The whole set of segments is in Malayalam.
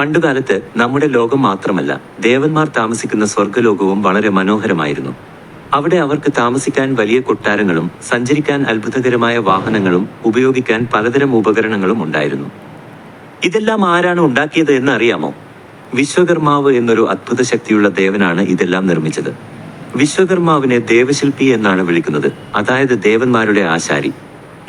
പണ്ടുകാലത്ത് നമ്മുടെ ലോകം മാത്രമല്ല ദേവന്മാർ താമസിക്കുന്ന സ്വർഗലോകവും വളരെ മനോഹരമായിരുന്നു. അവിടെ അവർക്ക് താമസിക്കാൻ വലിയ കൊട്ടാരങ്ങളും സഞ്ചരിക്കാൻ അത്ഭുതകരമായ വാഹനങ്ങളും ഉപയോഗിക്കാൻ പലതരം ഉപകരണങ്ങളും ഉണ്ടായിരുന്നു. ഇതെല്ലാം ആരാണ് ഉണ്ടാക്കിയത് എന്ന് അറിയാമോ? വിശ്വകർമാവ് എന്നൊരു അത്ഭുത ശക്തിയുള്ള ദേവനാണ് ഇതെല്ലാം നിർമ്മിച്ചത്. വിശ്വകർമാവിനെ ദേവശില്പി എന്നാണ് വിളിക്കുന്നത്. അതായത് ദേവന്മാരുടെ ആശാരി.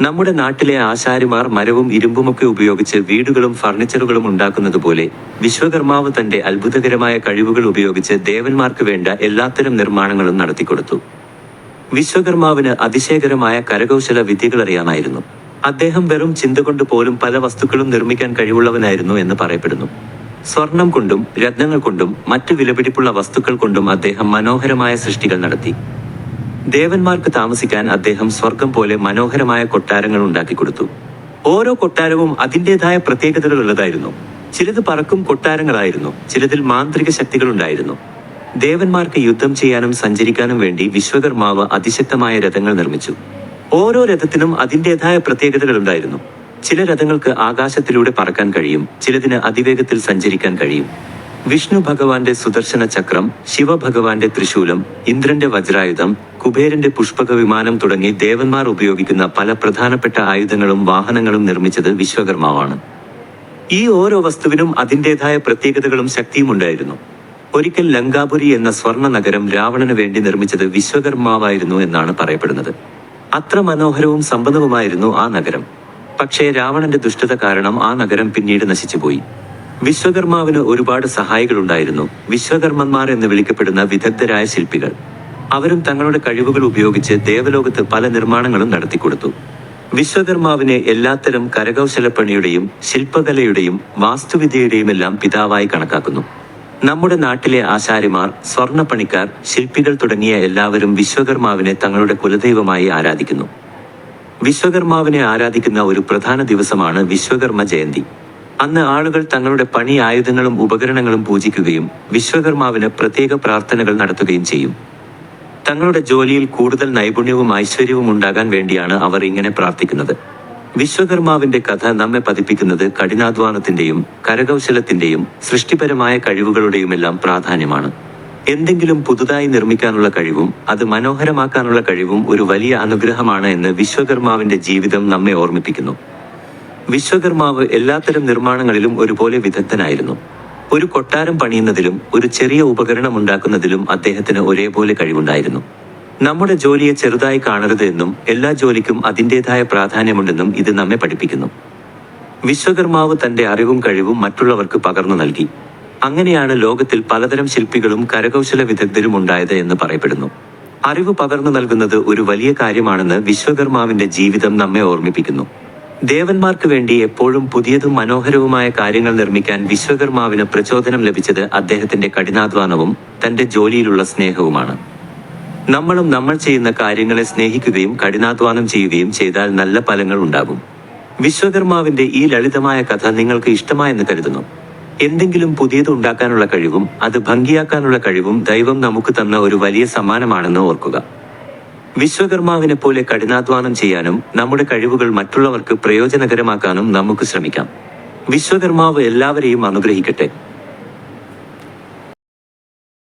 നമ്മുടെ നാട്ടിലെ ആശാരിമാർ മരവും ഇരുമ്പുമൊക്കെ ഉപയോഗിച്ച് വീടുകളും ഫർണിച്ചറുകളും ഉണ്ടാക്കുന്നത് പോലെ വിശ്വകർമാവ് തന്റെ അത്ഭുതകരമായ കഴിവുകൾ ഉപയോഗിച്ച് ദേവന്മാർക്ക് വേണ്ട എല്ലാത്തരം നിർമ്മാണങ്ങളും നടത്തിക്കൊടുത്തു. വിശ്വകർമാവിന് അതിശയകരമായ കരകൗശല വിദ്യകൾ അറിയാമായിരുന്നു. അദ്ദേഹം വെറും ചിന്ത കൊണ്ട് പോലും പല വസ്തുക്കളും നിർമ്മിക്കാൻ കഴിവുള്ളവനായിരുന്നു എന്ന് പറയപ്പെടുന്നു. സ്വർണം കൊണ്ടും രത്നങ്ങൾ കൊണ്ടും മറ്റു വിലപിടിപ്പുള്ള വസ്തുക്കൾ കൊണ്ടും അദ്ദേഹം മനോഹരമായ സൃഷ്ടികൾ നടത്തി. ദേവന്മാർക്ക് താമസിക്കാൻ അദ്ദേഹം സ്വർഗം പോലെ മനോഹരമായ കൊട്ടാരങ്ങൾ ഉണ്ടാക്കി കൊടുത്തു. ഓരോ കൊട്ടാരവും അതിന്റെതായ പ്രത്യേകതകൾ ഉള്ളതായിരുന്നു ചിലത് പറക്കും കൊട്ടാരങ്ങളായിരുന്നു. ചിലതിൽ മാന്ത്രിക ശക്തികൾ ഉണ്ടായിരുന്നു ദേവന്മാർക്ക് യുദ്ധം ചെയ്യാനും സഞ്ചരിക്കാനും വേണ്ടി വിശ്വകർമാവ് അതിശക്തമായ രഥങ്ങൾ നിർമ്മിച്ചു. ഓരോ രഥത്തിനും അതിന്റെതായ പ്രത്യേകതകൾ ഉണ്ടായിരുന്നു ചില രഥങ്ങൾക്ക് ആകാശത്തിലൂടെ പറക്കാൻ കഴിയും. ചിലതിന് അതിവേഗത്തിൽ സഞ്ചരിക്കാൻ കഴിയും. വിഷ്ണു ഭഗവാന്റെ സുദർശന ചക്രം ശിവഭഗവാന്റെ ത്രിശൂലം ഇന്ദ്രന്റെ വജ്രായുധം കുബേരന്റെ പുഷ്പക വിമാനം തുടങ്ങി ദേവന്മാർ ഉപയോഗിക്കുന്ന പല പ്രധാനപ്പെട്ട ആയുധങ്ങളും വാഹനങ്ങളും നിർമ്മിച്ചത് വിശ്വകർമാവാണ്. ഈ ഓരോ വസ്തുവിനും അതിന്റെതായ പ്രത്യേകതകളും ശക്തിയും ഉണ്ടായിരുന്നു. ഒരിക്കൽ ലങ്കാപുരി എന്ന സ്വർണ നഗരം രാവണന് വേണ്ടി നിർമ്മിച്ചത് വിശ്വകർമാവായിരുന്നു എന്നാണ് പറയപ്പെടുന്നത്. അത്ര മനോഹരവും സമ്പന്നവുമായിരുന്നു ആ നഗരം. പക്ഷേ രാവണന്റെ ദുഷ്ടത കാരണം ആ നഗരം പിന്നീട് നശിച്ചുപോയി. വിശ്വകർമാവിന് ഒരുപാട് സഹായികളുണ്ടായിരുന്നു. വിശ്വകർമ്മന്മാർ എന്ന് വിളിക്കപ്പെടുന്ന വിദഗ്ധരായ ശില്പികൾ. അവരും തങ്ങളുടെ കഴിവുകൾ ഉപയോഗിച്ച് ദേവലോകത്ത് പല നിർമ്മാണങ്ങളും നടത്തിക്കൊടുത്തു. വിശ്വകർമാവിനെ എല്ലാത്തരം കരകൗശലപ്പണിയുടെയും ശില്പകലയുടെയും വാസ്തുവിദ്യയുടെയും എല്ലാം പിതാവായി കണക്കാക്കുന്നു. നമ്മുടെ നാട്ടിലെ ആശാരിമാർ സ്വർണപ്പണിക്കാർ ശില്പികൾ തുടങ്ങിയ എല്ലാവരും വിശ്വകർമാവിനെ തങ്ങളുടെ കുലദൈവമായി ആരാധിക്കുന്നു. വിശ്വകർമാവിനെ ആരാധിക്കുന്ന ഒരു പ്രധാന ദിവസമാണ് വിശ്വകർമ്മ ജയന്തി. അന്ന് ആളുകൾ തങ്ങളുടെ പണി ആയുധങ്ങളും ഉപകരണങ്ങളും പൂജിക്കുകയും വിശ്വകർമാവിന് പ്രത്യേക പ്രാർത്ഥനകൾ നടത്തുകയും ചെയ്യും. തങ്ങളുടെ ജോലിയിൽ കൂടുതൽ നൈപുണ്യവും ഐശ്വര്യവും ഉണ്ടാകാൻ വേണ്ടിയാണ് അവർ ഇങ്ങനെ പ്രാർത്ഥിക്കുന്നത്. വിശ്വകർമാവിന്റെ കഥ നമ്മെ പതിപ്പിക്കുന്നത് കഠിനാധ്വാനത്തിന്റെയും കരകൗശലത്തിന്റെയും സൃഷ്ടിപരമായ കഴിവുകളുടെയുമെല്ലാം പ്രാധാന്യമാണ്. എന്തെങ്കിലും പുതുതായി നിർമ്മിക്കാനുള്ള കഴിവും അത് മനോഹരമാക്കാനുള്ള കഴിവും ഒരു വലിയ അനുഗ്രഹമാണ് എന്ന് വിശ്വകർമാവിന്റെ ജീവിതം നമ്മെ ഓർമ്മിപ്പിക്കുന്നു. വിശ്വകർമാവ് എല്ലാത്തരം നിർമ്മാണങ്ങളിലും ഒരുപോലെ വിദഗ്ധനായിരുന്നു. ഒരു കൊട്ടാരം പണിയുന്നതിലും ഒരു ചെറിയ ഉപകരണം ഉണ്ടാക്കുന്നതിലും അദ്ദേഹത്തിന് ഒരേപോലെ കഴിവുണ്ടായിരുന്നു. നമ്മുടെ ജോലിയെ ചെറുതായി കാണരുത് എന്നും എല്ലാ ജോലിക്കും അതിന്റെതായ പ്രാധാന്യമുണ്ടെന്നും ഇത് നമ്മെ പഠിപ്പിക്കുന്നു. വിശ്വകർമാവ് തന്റെ അറിവും കഴിവും മറ്റുള്ളവർക്ക് പകർന്നു നൽകി. അങ്ങനെയാണ് ലോകത്തിൽ പലതരം ശില്പികളും കരകൗശല വിദഗ്ധരും ഉണ്ടായത് എന്ന് പറയപ്പെടുന്നു. അറിവ് പകർന്നു നൽകുന്നത് ഒരു വലിയ കാര്യമാണെന്ന് വിശ്വകർമാവിന്റെ ജീവിതം നമ്മെ ഓർമ്മിപ്പിക്കുന്നു. ദേവന്മാർക്ക് വേണ്ടി എപ്പോഴും പുതിയതും മനോഹരവുമായ കാര്യങ്ങൾ നിർമ്മിക്കാൻ വിശ്വകർമാവിന് പ്രചോദനം ലഭിച്ചത് അദ്ദേഹത്തിന്റെ കഠിനാധ്വാനവും തന്റെ ജോലിയിലുള്ള സ്നേഹവുമാണ്. നമ്മളും നമ്മൾ ചെയ്യുന്ന കാര്യങ്ങളെ സ്നേഹിക്കുകയും കഠിനാധ്വാനം ചെയ്യുകയും ചെയ്താൽ നല്ല ഫലങ്ങൾ ഉണ്ടാകും. വിശ്വകർമാവിന്റെ ഈ ലളിതമായ കഥ നിങ്ങൾക്ക് ഇഷ്ടമായെന്ന് കരുതുന്നു. എന്തെങ്കിലും പുതിയത് ഉണ്ടാക്കാനുള്ള കഴിവും അത് ഭംഗിയാക്കാനുള്ള കഴിവും ദൈവം നമുക്ക് തന്ന ഒരു വലിയ സമ്മാനമാണെന്ന് ഓർക്കുക. വിശ്വകർമാവിനെ പോലെ കഠിനാധ്വാനം ചെയ്യാനും നമ്മുടെ കഴിവുകൾ മറ്റുള്ളവർക്ക് പ്രയോജനകരമാക്കാനും നമുക്ക് ശ്രമിക്കാം. വിശ്വകർമാവ് എല്ലാവരെയും അനുഗ്രഹിക്കട്ടെ.